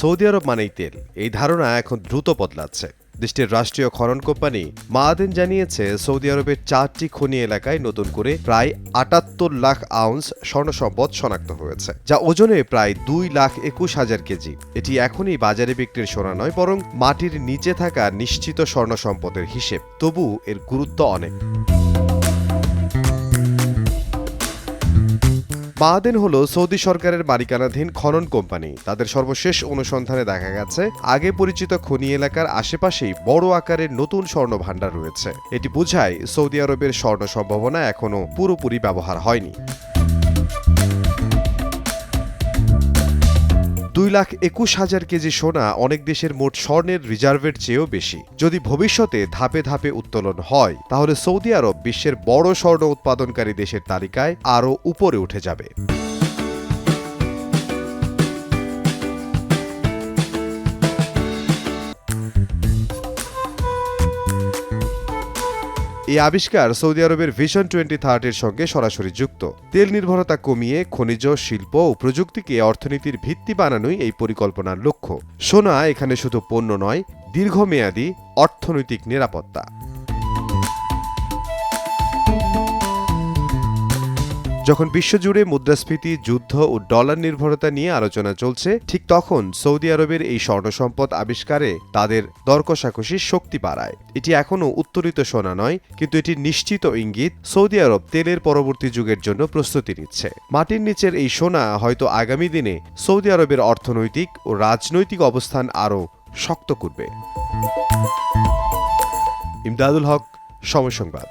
Saudi আরব মানেই তেল। এই ধারণা এখন দ্রুত বদলাচ্ছে। দেশটির রাষ্ট্রীয় খনন কোম্পানি মাআদেন জানিয়েছে, সৌদি আরবের চারটি খনি এলাকায় নতুন করে প্রায় আটাত্তর লাখ আউন্স স্বর্ণ সম্পদ শনাক্ত হয়েছে, যা ওজনে প্রায় দুই লাখ একুশ হাজার কেজি। এটি এখনই বাজারে বিক্রির সোনা নয়, বরং মাটির নিচে থাকা নিশ্চিত স্বর্ণ সম্পদের হিসেব। তবু এর গুরুত্ব অনেক। মাহাদেন হল সৌদি সরকারের মালিকানাধীন খনন কোম্পানি। তাদের সর্বশেষ অনুসন্ধানে দেখা গেছে, আগে পরিচিত খনি এলাকার আশেপাশেই বড় আকারের নতুন স্বর্ণ ভাণ্ডার রয়েছে। এটি বোঝায় সৌদি আরবের স্বর্ণ সম্ভাবনা এখনও পুরোপুরি ব্যবহার হয়নি। দুই লাখ একুশ হাজার কেজি সোনা অনেক দেশের মোট স্বর্ণের রিজার্ভের চেয়েও বেশি। যদি ভবিষ্যতে ধাপে ধাপে উত্তোলন হয়, তাহলে সৌদি আরব বিশ্বের বড় স্বর্ণ উৎপাদনকারী দেশের তালিকায় আরও উপরে উঠে যাবে। এই আবিষ্কার সৌদি আরবের ভিশন টোয়েন্টি থার্টির সঙ্গে সরাসরি যুক্ত। তেল নির্ভরতা কমিয়ে খনিজ, শিল্প ও প্রযুক্তিকে অর্থনীতির ভিত্তি বানানোই এই পরিকল্পনার লক্ষ্য। সোনা এখানে শুধু পণ্য নয়, দীর্ঘমেয়াদী অর্থনৈতিক নিরাপত্তা। যখন বিশ্বজুড়ে মুদ্রাস্ফীতি, যুদ্ধ ও ডলার নির্ভরতা নিয়ে আলোচনা চলছে, ঠিক তখন সৌদি আরবের এই স্বর্ণ সম্পদ আবিষ্কারে তাদের দরকষাকষির শক্তি বাড়ায়। এটি এখনও উত্তরিত সোনা নয়, কিন্তু এটি নিশ্চিত ইঙ্গিত সৌদি আরব তেলের পরবর্তী যুগের জন্য প্রস্তুতি নিচ্ছে। মাটির নিচের এই সোনা হয়তো আগামী দিনে সৌদি আরবের অর্থনৈতিক ও রাজনৈতিক অবস্থান আরও শক্ত করবে। ইমদাদুল হক, সময় সংবাদ।